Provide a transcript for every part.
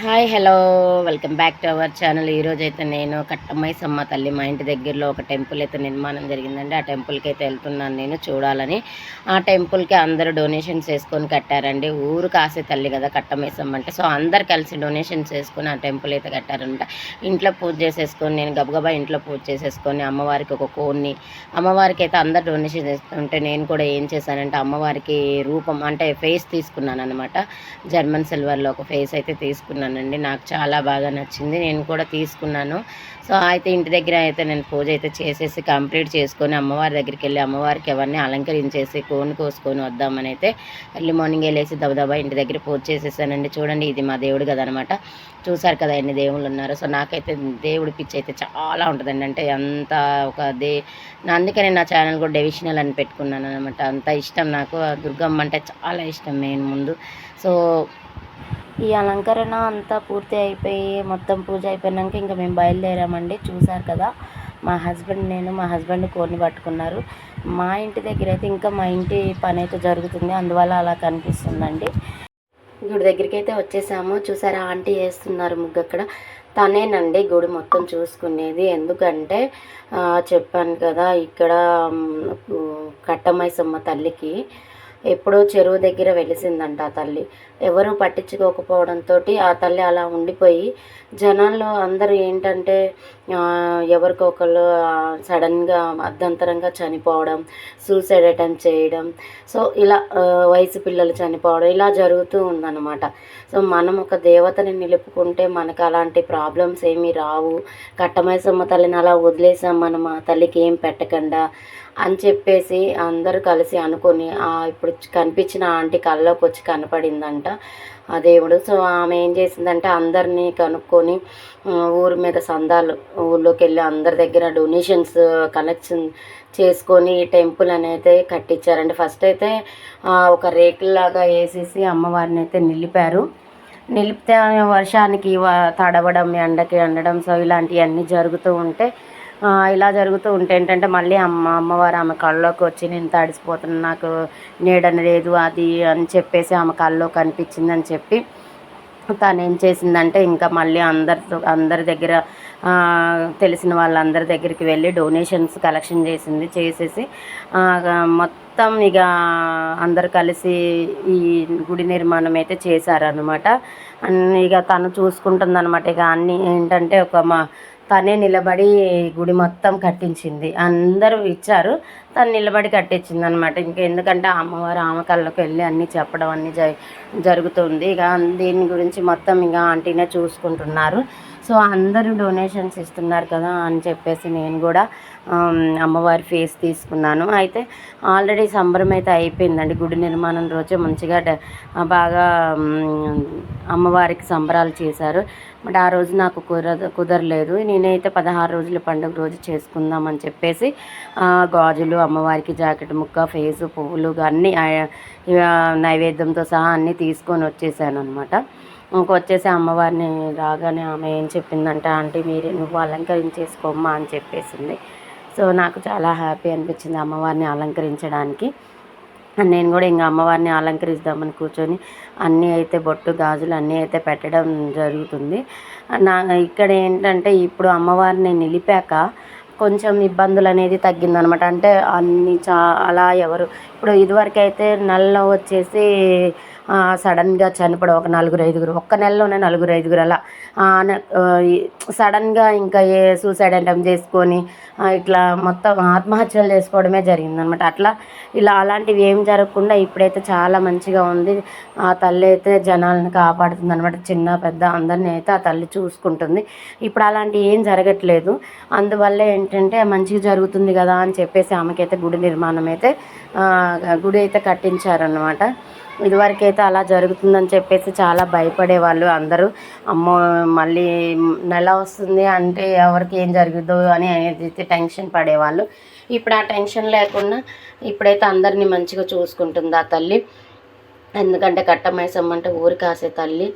Hi hello. Welcome back to our channel. ఈరోజు అయితే నేను కట్టమైసమ్మ తల్లి మా ఇంటి దగ్గరలో ఒక టెంపుల్ అయితే నిర్మాణం జరిగిందండి. ఆ టెంపుల్కి అయితే వెళ్తున్నాను నేను చూడాలని. ఆ టెంపుల్కి అందరూ డొనేషన్స్ వేసుకొని కట్టారండి. ఊరు కాసే తల్లి కదా కట్టమైసమ్మ అంటే. సో అందరు కలిసి డొనేషన్స్ వేసుకొని ఆ టెంపుల్ అయితే కట్టారంట. ఇంట్లో పూజ చేసేసుకొని నేను గబగబా ఇంట్లో పూజ చేసేసుకొని అమ్మవారికి ఒక కోన్ని అమ్మవారికి అయితే అందరు డొనేషన్ చేస్తుంటే నేను కూడా ఏం చేశానంటే అమ్మవారికి రూపం అంటే ఫేస్ తీసుకున్నాను అనమాట జర్మన్ సిల్వర్లో ఒక ఫేస్ అయితే తీసుకున్నాను. తీసుకున్నానండి. నాకు చాలా బాగా నచ్చింది. నేను కూడా తీసుకున్నాను. సో అయితే ఇంటి దగ్గర అయితే నేను పూజ అయితే చేసేసి కంప్లీట్ చేసుకొని అమ్మవారి దగ్గరికి వెళ్ళి అమ్మవారికి ఎవరిని అలంకరించేసి కోని కోసుకొని వద్దామని అయితే ఎర్లీ మార్నింగ్ వెళ్ళేసి దబదబా ఇంటి దగ్గర పూజ చేసేసానండి. చూడండి ఇది మా దేవుడు కదనమాట చూసారు కదా ఎన్ని దేవుళ్ళు ఉన్నారు. సో నాకైతే దేవుడి పిచ్చి అయితే చాలా ఉంటుందండి. అంటే అంత ఒక దే నా అందుకనే నా ఛానల్ కూడా డెవిషనల్ అని పెట్టుకున్నాను అనమాట అంత ఇష్టం నాకు. దుర్గమ్మ అంటే చాలా ఇష్టం మెయిన్ ముందు. సో ఈ అలంకరణ అంతా పూర్తి అయిపోయి మొత్తం పూజ అయిపోయినాక ఇంకా మేము బయలుదేరామండి. చూసారు కదా మా హస్బెండ్ నేను మా హస్బెండ్ కోడిని పట్టుకున్నారు. మా ఇంటి దగ్గర అయితే ఇంకా మా ఇంటి పని అయితే జరుగుతుంది అందువల్ల అలా కనిపిస్తుందండి. గుడి దగ్గరికి అయితే వచ్చేసాము. చూసారా ఆంటీ వేస్తున్నారు ముగ్గు అక్కడ. తనేనండి గుడి మొత్తం చూసుకునేది. ఎందుకంటే చెప్పాను కదా ఇక్కడ కట్టమైసమ్మ తల్లికి ఎప్పుడో చెరువు దగ్గర వెలిసిందంట ఆ తల్లి. ఎవరు పట్టించుకోకపోవడంతో ఆ తల్లి అలా ఉండిపోయి జనాల్లో అందరూ ఏంటంటే ఎవరికొకరు సడన్గా అర్ధంతరంగా చనిపోవడం సూసైడ్ అటెంప్ట్ చేయడం సో ఇలా వయసు పిల్లలు చనిపోవడం ఇలా జరుగుతూ ఉందన్నమాట. సో మనం ఒక దేవతని నిలుపుకుంటే మనకు అలాంటి ప్రాబ్లమ్స్ ఏమీ రావు. కట్టమైసమ్మ తల్లిని అలా వదిలేసాం మనం ఆ తల్లికి ఏం పెట్టకుండా అని చెప్పేసి అందరూ కలిసి అనుకొని ఇప్పుడు కనిపించిన ఆంటీ కళ్ళలోకి వచ్చి కనపడిందంట ఆ దేవుడు. సో ఆమె ఏం చేసిందంటే అందరినీ కనుక్కొని ఊరి మీద సందాలు ఊళ్ళోకి వెళ్ళి అందరి దగ్గర డొనేషన్స్ కలెక్షన్ చేసుకొని ఈ టెంపుల్ అనేది కట్టించారండి. ఫస్ట్ అయితే ఒక రేకుల్లాగా వేసేసి అమ్మవారిని అయితే నిలిపారు. నిలిపితే వర్షానికి తడవడం ఎండకి ఎండడం సో ఇలాంటివన్నీ జరుగుతూ ఉంటే ఇలా జరుగుతూ ఉంటే ఏంటంటే మళ్ళీ అమ్మ అమ్మవారు ఆమె కళ్ళలోకి వచ్చి నేను తడిసిపోతున్నాను నాకు నీడని లేదు అది అని చెప్పేసి ఆమె కళ్ళలో కనిపించింది అని చెప్పి తను ఏం చేసిందంటే ఇంకా మళ్ళీ అందరితో అందరి దగ్గర తెలిసిన వాళ్ళందరి దగ్గరికి వెళ్ళి డొనేషన్స్ కలెక్షన్ చేసింది చేసేసి మొత్తం ఇక అందరు కలిసి ఈ గుడి నిర్మాణం అయితే చేశారనమాట అన్ని ఇక తను చూసుకుంటుంది అనమాట ఇక అన్నీ ఏంటంటే ఒక మా తనే నిలబడి గుడి మొత్తం కట్టించింది. అందరూ ఇచ్చారు. తను నిలబడి కట్టించింది అనమాట ఇంకా ఎందుకంటే అమ్మవారు ఆమె కళ్ళకు వెళ్ళి అన్నీ చెప్పడం అన్నీ జ జరుగుతుంది. ఇక దీని గురించి మొత్తం ఇంకా ఆంటీనే చూసుకుంటున్నారు. సో అందరూ డొనేషన్స్ ఇస్తున్నారు కదా అని చెప్పేసి నేను కూడా అమ్మవారి ఫేస్ తీసుకున్నాను. అయితే ఆల్రెడీ సంబరం అయితే అయిపోయిందండి. గుడి నిర్మాణం రోజే మంచిగా డ- బాగా అమ్మవారికి సంబరాలు చేశారు. బట్ ఆ రోజు నాకు కుదర కుదరలేదు. నేనైతే పదహారు రోజుల పండుగ రోజు చేసుకుందామని చెప్పేసి గాజులు అమ్మవారికి జాకెట్ ముక్క ఫేసు పువ్వులు అన్నీ నైవేద్యంతో సహా అన్నీ తీసుకొని వచ్చేసాను అనమాట ఇంకొచ్చేసి అమ్మవారిని రాగానే ఆమె ఏం చెప్పిందంటే ఆంటీ మీరే నువ్వు అలంకరించేసుకోమ్మా అని చెప్పేసింది. సో నాకు చాలా హ్యాపీ అనిపించింది అమ్మవారిని అలంకరించడానికి. నేను కూడా ఇంకా అమ్మవారిని అలంకరిద్దామని కూర్చొని అన్నీ అయితే బొట్టు గాజులు అన్నీ అయితే పెట్టడం జరుగుతుంది. నా ఇక్కడ ఏంటంటే ఇప్పుడు అమ్మవారిని నిలిపాక కొంచెం ఇబ్బందులు అనేది తగ్గిందనమాట. అంటే అన్ని చా అలా ఎవరు ఇప్పుడు ఇదివరకు అయితే నల్ల వచ్చేసి సడన్గా చనిపోవడం ఒక నలుగురు ఐదుగురు ఒక్క నెలలోనే నలుగురు ఐదుగురు అలా. సడన్గా ఇంకా ఏ సూసైడ్ అటెంప్ట్ చేసుకొని ఇట్లా మొత్తం ఆత్మహత్యలు చేసుకోవడమే జరిగిందనమాట. అట్లా ఇలా అలాంటివి ఏం జరగకుండా ఇప్పుడైతే చాలా మంచిగా ఉంది. ఆ తల్లి అయితే జనాలను కాపాడుతుంది అనమాట చిన్న పెద్ద అందరిని అయితే ఆ తల్లి చూసుకుంటుంది. ఇప్పుడు అలాంటి ఏం జరగట్లేదు. అందువల్ల ఏంటంటే మంచిగా జరుగుతుంది కదా అని చెప్పేసి ఆమెకైతే గుడి నిర్మాణం అయితే గుడి అయితే కట్టించారనమాట. ఇదివరకైతే అలా జరుగుతుందని చెప్పేసి చాలా భయపడేవాళ్ళు అందరూ. అమ్మో మళ్ళీ నెల వస్తుంది అంటే ఎవరికి ఏం జరుగుతుందో అని అయితే టెన్షన్ పడేవాళ్ళు. ఇప్పుడు ఆ టెన్షన్ లేకుండా ఇప్పుడైతే అందరినీ మంచిగా చూసుకుంటుంది ఆ తల్లి. ఎందుకంటే కట్టమైసమ్మ అంటే ఊరి కాసే తల్లి.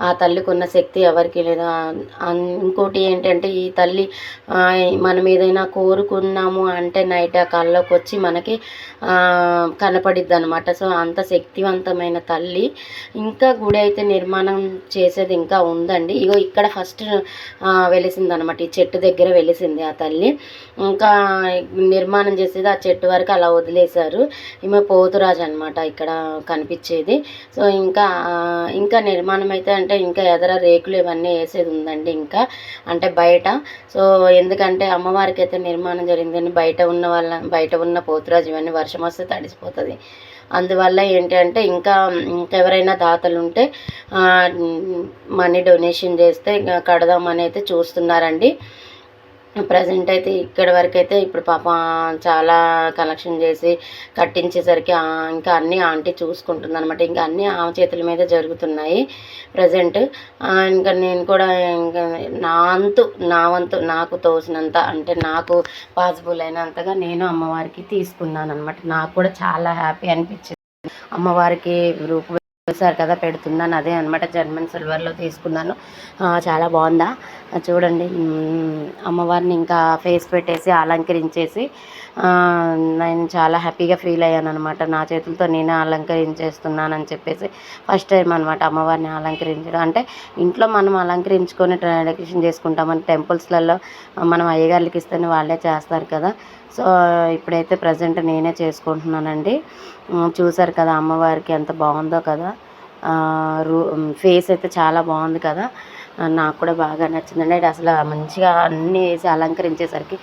ఆ తల్లికి ఉన్న శక్తి ఎవరికి లేదు. ఇంకోటి ఏంటంటే ఈ తల్లి ఆ, మనం ఏదైనా కోరుకున్నాము అంటే నైట్ ఆ కళ్ళలోకి వచ్చి మనకి కనపడిద్ది అనమాట సో అంత శక్తివంతమైన తల్లి. ఇంకా గుడి అయితే నిర్మాణం చేసేది ఇంకా ఉందండి. ఇగో ఇక్కడ ఫస్ట్ వెలిసింది అనమాట ఈ చెట్టు దగ్గర వెలిసింది ఆ తల్లి. ఇంకా నిర్మాణం చేసేది ఆ చెట్టు వరకు అలా వదిలేశారు. ఈమె పోతురాజు అనమాట ఇక్కడ కనిపించేది సో ఇంకా ఇంకా నిర్మాణం అయితే అంటే ఇంకా ఎదర రేకులు ఇవన్నీ వేసేది ఉందండి ఇంకా అంటే బయట. సో ఎందుకంటే అమ్మవారికి అయితే నిర్మాణం జరిగిందని బయట ఉన్న వాళ్ళ బయట ఉన్న పోతురాజు ఇవన్నీ వర్షం వస్తే తడిసిపోతుంది. అందువల్ల ఏంటంటే ఇంకా ఎవరైనా దాతలు ఉంటే మనీ డొనేషన్ చేస్తే ఇంకా కడదామని అయితే చూస్తున్నారండి. ప్రజెంట్ అయితే ఇక్కడ వరకు అయితే ఇప్పుడు పాప చాలా కలెక్షన్ చేసి కట్టించేసరికి ఇంకా అన్నీ ఆంటీ చూసుకుంటుంది అనమాట ఇంకా అన్నీ ఆమె చేతుల మీద జరుగుతున్నాయి ప్రజెంట్ ఇంకా నేను కూడా ఇంకా నా అంతు నా వంతు నాకు తోసినంత అంటే నాకు పాసిబుల్ అయినంతగా నేను అమ్మవారికి తీసుకున్నాను అనమాట నాకు కూడా చాలా హ్యాపీ అనిపించింది. అమ్మవారికి రూపు చూసారు కదా పెడుతున్నాను. అదే అనమాట జర్మన్ సిల్వర్లో తీసుకున్నాను. చాలా బాగుందా? చూడండి. అమ్మవారిని ఇంకా ఫేస్ పెట్టేసి అలంకరించేసి నేను చాలా హ్యాపీగా ఫీల్ అయ్యాను అనమాట నా చేతులతో నేనే అలంకరించేస్తున్నానని చెప్పేసి ఫస్ట్ టైం అనమాట అమ్మవారిని అలంకరించడం. అంటే ఇంట్లో మనం అలంకరించుకొని డెకరేషన్ చేసుకుంటామని టెంపుల్స్లలో మనం అయ్యగారికి ఇస్తేనే వాళ్ళే చేస్తారు కదా. సో ఇప్పుడైతే ప్రజెంట్ నేనే చేసుకుంటున్నానండి. చూసారు కదా అమ్మవారికి ఎంత బాగుందో కదా. రూ ఫేస్ అయితే చాలా బాగుంది కదా. నాకు కూడా బాగా నచ్చిందండి. అసలు మంచిగా అన్నీ వేసి అలంకరించేసరికి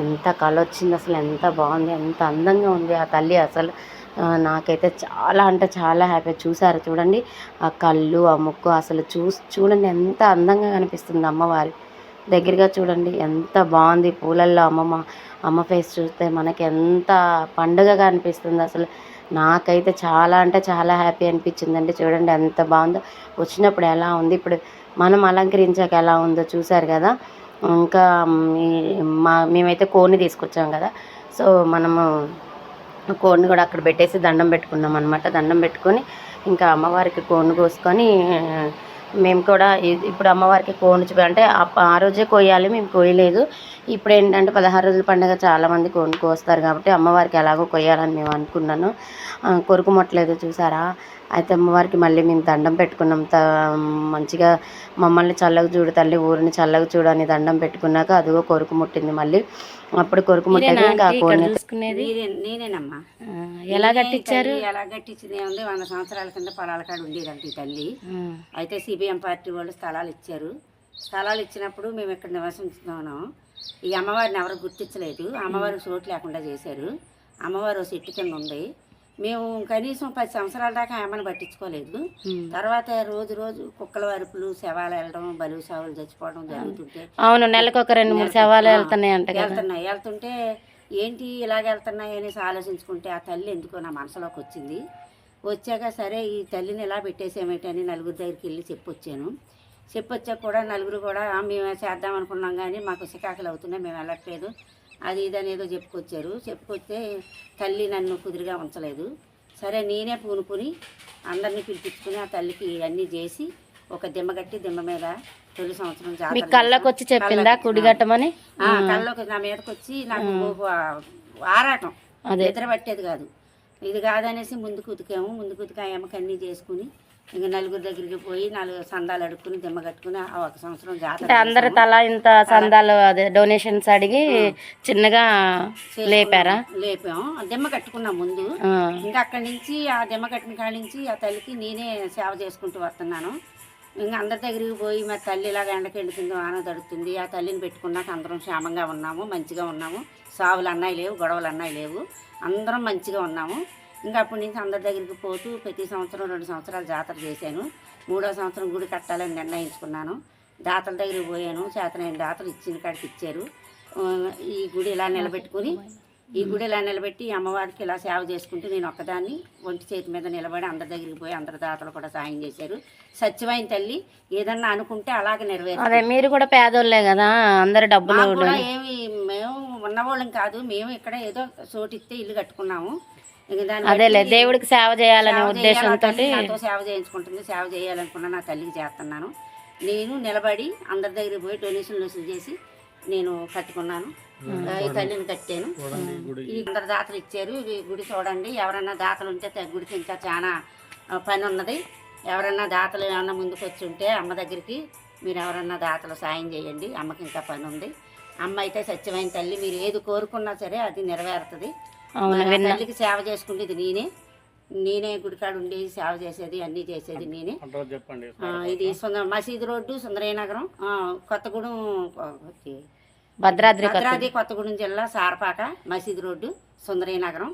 ఎంత కళ వచ్చింది అసలు ఎంత బాగుంది ఎంత అందంగా ఉంది ఆ తల్లి అసలు. నాకైతే చాలా అంటే చాలా హ్యాపీ. చూసారు చూడండి ఆ కళ్ళు ఆ ముక్కు అసలు చూ చూడండి ఎంత అందంగా కనిపిస్తుంది అమ్మవారి. దగ్గరగా చూడండి ఎంత బాగుంది పూలల్లో అమ్మమ్మ అమ్మ ఫేస్ చూస్తే మనకి ఎంత పండుగగా అనిపిస్తుంది అసలు. నాకైతే చాలా అంటే చాలా హ్యాపీ అనిపించిందండి. చూడండి ఎంత బాగుందో. వచ్చినప్పుడు ఎలా ఉంది ఇప్పుడు మనం అలంకరించాక ఎలా ఉందో చూసారు కదా. ఇంకా మా మేమైతే కోడిని తీసుకొచ్చాం కదా. సో మనము కోడిని కూడా అక్కడ పెట్టేసి దండం పెట్టుకున్నాం అనమాట దండం పెట్టుకొని ఇంకా అమ్మవారికి కోడిని కోసుకొని మేము కూడా ఇప్పుడు అమ్మవారికి కోడిని చూపి అంటే ఆ- రోజే కోయాలి మేము కోయలేదు. ఇప్పుడు ఏంటంటే పదహారు రోజుల పండుగ చాలామంది కోడిని కోస్తారు కాబట్టి అమ్మవారికి ఎలాగో కొయ్యాలని మేము అనుకున్నాను. ఆ, కొరుకు మొట్టలేదు చూసారా? అయితే అమ్మవారికి మళ్ళీ మేము దండం పెట్టుకున్నాం. త మంచిగా మమ్మల్ని చల్లగా చూడు తల్లి ఊరిని చల్లగా చూడు అని దండం పెట్టుకున్నాక అదిగో కొరుకు ముట్టింది మళ్ళీ. అప్పుడు కొరుకు ముట్టేది ఇంకా నేనే నేనేనమ్మా. ఎలా కట్టించారు? ఎలా కట్టించింది వంద సంవత్సరాల కింద పొలాల కాడ ఉండేదంట ఈ తల్లి. అయితే సిబిఎం పార్టీ వాళ్ళు స్థలాలు ఇచ్చారు. స్థలాలు ఇచ్చినప్పుడు మేము ఇక్కడ నివసించుతున్నాం ఈ అమ్మవారిని ఎవరు గుర్తించలేదు. అమ్మవారికి చోటు లేకుండా చేశారు. అమ్మవారు చెట్టు కింద ఉంది. మేము కనీసం పది సంవత్సరాల దాకా ఆమెను పట్టించుకోలేదు. తర్వాత రోజు రోజు కుక్కల వరుపులు శవాలు వెళ్ళడం బలువు సావులు చచ్చిపోవడం జరుగుతుంటే అవును నెలకు ఒక రెండు మూడు శవాలు వెళ్తున్నాయి వెళ్తున్నాయి. వెళ్తుంటే ఏంటి ఇలాగ వెళ్తున్నాయి అనేసి ఆలోచించుకుంటే ఆ తల్లి ఎందుకో నా మనసులోకి వచ్చింది. వచ్చాక సరే ఈ తల్లిని ఎలా పెట్టేసేమేంటి అని నలుగురి దగ్గరికి వెళ్ళి చెప్పొచ్చాను. చెప్పొచ్చాక కూడా నలుగురు కూడా "ఆ, మేము చేద్దాం అనుకున్నాం కానీ మాకు సికాకులు అవుతున్నాయి మేము వెళ్ళట్లేదు. అది ఇది అని ఏదో చెప్పుకొచ్చారు. చెప్పుకొస్తే తల్లి నన్ను కుదురుగా ఉంచలేదు. సరే నేనే పూనుకుని అందరినీ పిలిపించుకుని ఆ తల్లికి అన్నీ చేసి ఒక దిమ్మ కట్టి దిమ్మ మీద తొలి సంవత్సరం జాతర కళ్ళకు వచ్చి చెప్పిందా కుడిగట్టమని? ఆ, కళ్ళలోకి నా మీదకి వచ్చి నాకు ఆరాటం. నిద్ర పట్టేది కాదు. ఇది కాదనేసి ముందుకు ఉతికాము. ముందుకు ఉతికి ఆ చేసుకుని ఇంకా నలుగురు దగ్గరికి పోయి నాలుగు సందాలు అడుక్కుని దిమ్మ కట్టుకుని ఆ ఒక సంవత్సరం జాతర అంటే అందరు తలా ఇంత సందాలు అదే డొనేషన్స్ అడిగి చిన్నగా లేపారా? లేపాం. దిమ్మ కట్టుకున్నాం ముందు. ఆ, ఇంకా అక్కడి నుంచి ఆ దిమ్మ కట్టిన కాడి నుంచి ఆ తల్లికి నేనే సేవ చేసుకుంటూ వస్తున్నాను. ఇంకా అందరి దగ్గరికి పోయి మరి తల్లి ఇలాగ ఎండకి ఎండుతుంది వాన తడుతుంది ఆ తల్లిని పెట్టుకున్నాక అందరం క్షేమంగా ఉన్నాము మంచిగా ఉన్నాము. సావులు అన్నాయి లేవు గొడవలు అన్నాయి లేవు. అందరం మంచిగా ఉన్నాము. ఇంకా అప్పటి నుంచి అందరి దగ్గరికి పోతూ ప్రతి సంవత్సరం రెండు సంవత్సరాలు జాతర చేశాను. మూడో సంవత్సరం గుడి కట్టాలని నిర్ణయించుకున్నాను. దాతల దగ్గరికి పోయాను. చేతనైన దాతలు ఇచ్చిన కాడికి ఇచ్చారు. ఈ గుడి ఇలా నిలబెట్టుకుని ఈ గుడి ఇలా నిలబెట్టి అమ్మవారికి ఇలా సేవ చేసుకుంటూ నేను ఒక్కదాన్ని ఒంటి చేతి మీద నిలబడి అందరి దగ్గరికి పోయి అందరి దాతలు కూడా సాయం చేశారు. సత్యమైన తల్లి ఏదన్నా అనుకుంటే అలాగే నెరవేరు అదే మీరు కూడా పేదోళ్ళే కదా అందరు డబ్బులు ఏమి మేము ఉన్నవాళ్ళం కాదు మేము ఇక్కడ ఏదో చోటు ఇస్తే ఇల్లు కట్టుకున్నాము. అదేలే దేవుడికి సేవ చేయాలనే ఉద్దేశంతో సేవ చేయించుకుంటుంది సేవ చేయాలనుకున్నా నా తల్లికి చేస్తున్నాను. నేను నిలబడి అందరి దగ్గరికి పోయి డొనేషన్లు వసూలు చేసి నేను కట్టుకున్నాను. ఈ తల్లిని కట్టాను. ఈ అందరు దాతలు ఇచ్చారు. ఈ గుడి చూడండి. ఎవరన్నా దాతలు ఉంటే గుడికి ఇంకా చాలా పని ఉన్నది. ఎవరన్నా దాతలు ఏమన్నా ముందుకు వచ్చి ఉంటే అమ్మ దగ్గరికి మీరు ఎవరన్నా దాతలు సాయం చేయండి. అమ్మకి ఇంకా పని ఉంది. అమ్మ అయితే సత్యమైన తల్లి. మీరు ఏది కోరుకున్నా సరే అది నెరవేరుతుంది. తల్లికి సేవ చేసుకునేది నేనే. నేనే గుడికాడ ఉండి సేవ చేసేది అన్నీ చేసేది నేనే. ఇది సుందర మసీదు రోడ్డు సుందరయ్య నగరం కొత్తగూడెం. భద్రాద్రి భద్రాద్రి కొత్తగూడెం జిల్లా సారపాక మసీదు రోడ్డు సుందరయ్య నగరం.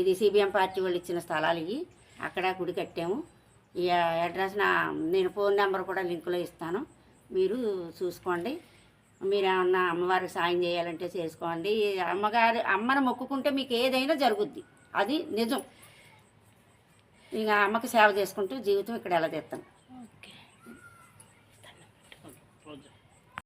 ఇది సిబిఎం పార్టీ వాళ్ళు ఇచ్చిన స్థలాలు ఇవి. అక్కడ గుడి కట్టాము. ఈ అడ్రస్ నా నేను ఫోన్ నెంబర్ కూడా లింకులో ఇస్తాను. మీరు చూసుకోండి. మీరు ఏమన్నా అమ్మవారికి సాయం చేయాలంటే చేసుకోండి. అమ్మగారి అమ్మను మొక్కుకుంటే మీకు ఏదైనా జరుగుద్ది. అది నిజం. ఇక అమ్మకి సేవ చేసుకుంటూ జీవితం ఇక్కడ ఎలా తెస్తాను